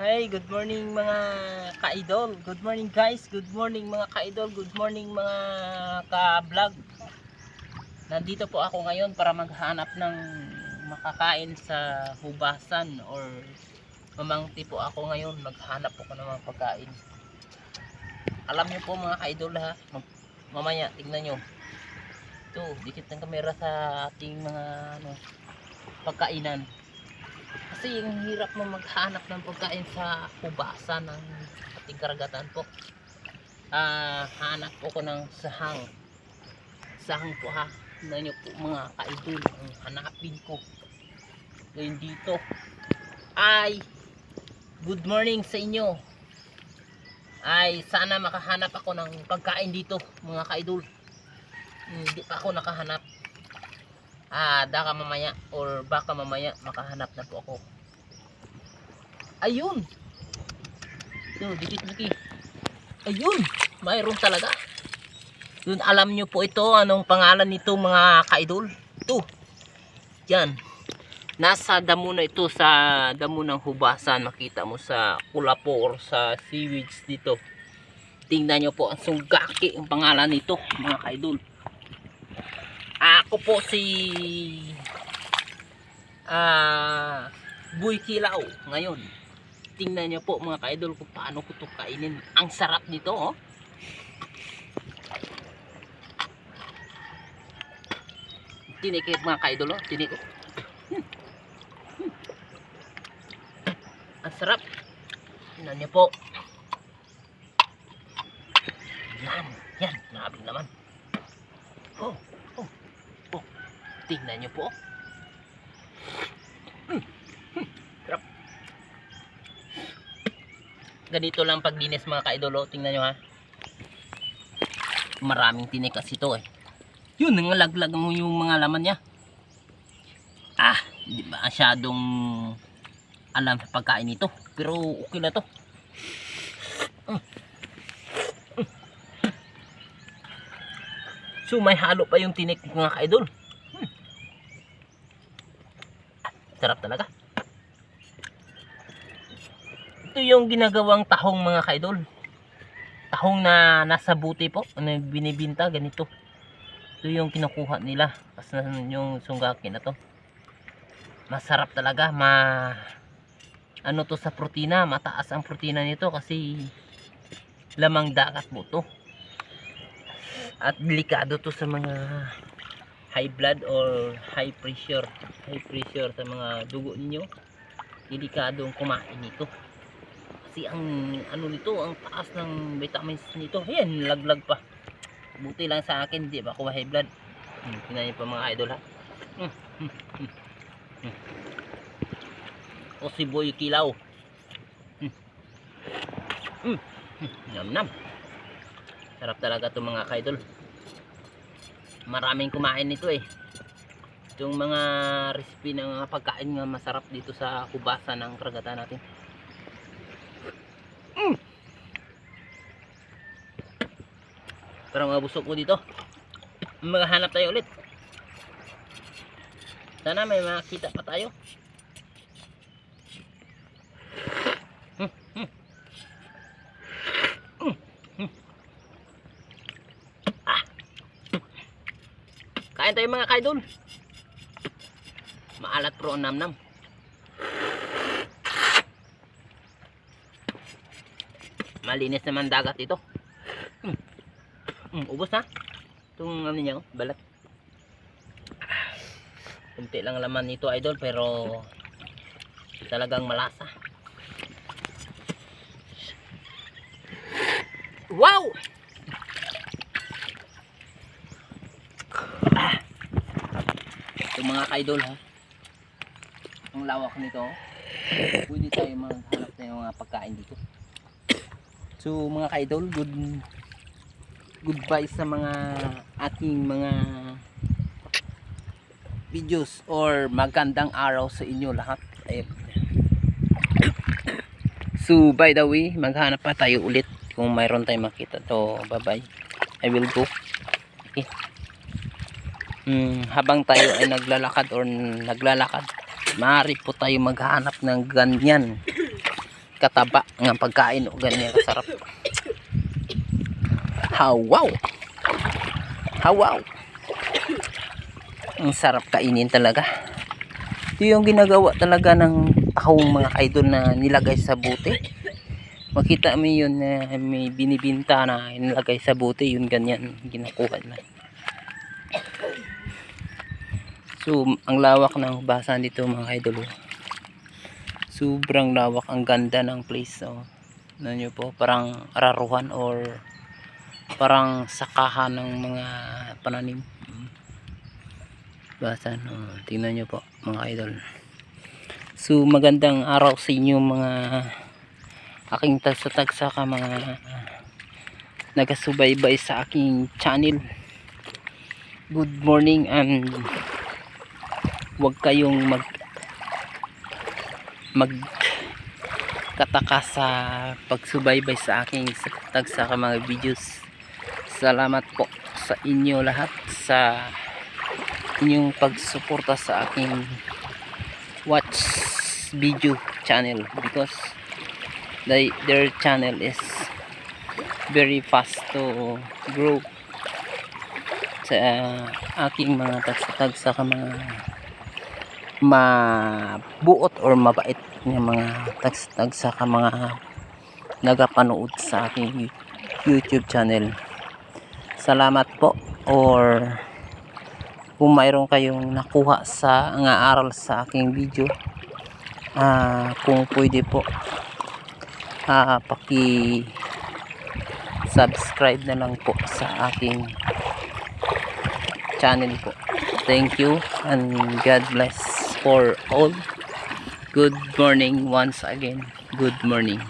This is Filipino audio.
Hi, good morning mga ka-idol. Good morning guys. Good morning mga ka-idol. Good morning mga ka-vlog. Nandito po ako ngayon para maghanap ng makakain sa hubasan or mamangti po ako ngayon. Maghanap ako ng mga pagkain. Alam niyo po mga ka-idol ha. Mamaya, tignan nyo. Ito, dikit ng kamera sa ating mga ano, pagkainan. Kasi yung hirap mo maghanap ng pagkain sa hubasan ng ating karagatan po. Ah, hanap po ko ng sahang. Sahang po ha. Na nyo po mga kaidol. Ang hanapin ko. Ngayon dito. Ay, good morning sa inyo. Ay, sana makahanap ako ng pagkain dito mga kaidol. Hindi pa ako nakahanap ah baka mamaya or baka mamaya makahanap na po ako. Ayun! Yun dikit dikit. Ayun! Mayroon talaga. Yun alam nyo po ito anong pangalan nito mga kaidol? Ito. Yan. Nasa damo na ito sa damo ng hubasan. Makita mo sa kulapo sa seaweeds dito. Tingnan nyo po ang sungaki ang pangalan nito mga kaidol ako po si ah Buy Kilaw ngayon. Tingnan niyo po mga ka-idol kung paano ko to kainin. Ang sarap nito oh. Tinik eh, mga ka-idol oh. Tinik oh. Hmm. Hmm. Ang sarap. Tingnan niyo po. Yan. Yan. Nabing naman. Oh. Tingnan nyo po. Mm. Ganito lang paglinis mga kaidolo. Tingnan nyo ha. Maraming tinikas ito eh. Yun, nangalaglag mo yung mga laman niya. Ah, di ba masyadong alam sa pagkain nito. Pero okay na to. Mm. So may halo pa yung tinik mga kaidol. Sarap talaga. Ito yung ginagawang tahong mga kaidol. Tahong na nasa buti po. Yung binibinta ganito. Ito yung kinukuha nila. Kasi yung sunggaki na to. Masarap talaga. Ma ano to sa protina. Mataas ang protina nito kasi lamang dagat po to. At delikado to sa mga high blood or high pressure high pressure sa mga dugo ninyo delikadong kumain nito kasi ang ano nito ang taas ng vitamins nito ayan laglag pa buti lang sa akin di ba ako high blood hmm, niyo pa mga idol ha hmm, hmm, hmm, hmm. o si boy kilaw hmm. Hmm. Hmm. nam nam sarap talaga to mga idol maraming kumain nito eh. Yung mga recipe ng mga pagkain nga masarap dito sa kubasan ng karagatan natin. Mm. pero mga busog ko dito. Maghanap tayo ulit. Sana may makita pa tayo Hmm, hmm. Hmm, hmm. Ah. Kain tayo mga kaidol. Maalat pro ang namnam. Malinis naman dagat ito. Mm, ubos na. Itong ano niya, oh, balat. Kunti lang laman nito idol pero talagang malasa. Wow! Ito mga ka-idol ha. Ang lawak nito. Pwede tayo maghanap ng mga pagkain dito. So mga ka-idol, good goodbye sa mga ating mga videos or magandang araw sa inyo lahat. So by the way, maghanap pa tayo ulit kung mayroon tayong makita. To, bye-bye. I will go. Okay mm, habang tayo ay naglalakad or naglalakad maaari po tayo maghanap ng ganyan kataba ng pagkain o ganyan kasarap. Hawaw! Hawaw! Ang sarap kainin talaga. Ito yung ginagawa talaga ng tahong mga idol na nilagay sa buti makita mo yun na may binibinta na nilagay sa buti yun ganyan ginakuha na so ang lawak ng basan dito mga idol oh. sobrang lawak ang ganda ng place oh. ano nyo po parang araruhan or parang sakahan ng mga pananim basan oh. tingnan nyo po mga idol so magandang araw sa inyo mga aking tagsa-tagsa ka mga nagasubaybay sa aking channel good morning and huwag kayong mag mag kataka sa pagsubaybay sa aking tagsa ka mga videos. Salamat po sa inyo lahat sa inyong pagsuporta sa aking watch video channel because they, their channel is very fast to grow sa aking mga tagsa-tagsa ka mga mabuot or mabait ng mga tagsa-tagsa ka mga nagapanood sa aking YouTube channel. Salamat po or kung mayroon kayong nakuha sa nga aral sa aking video ah kung pwede po ah paki subscribe na lang po sa aking channel po. Thank you and God bless for all. Good morning once again. Good morning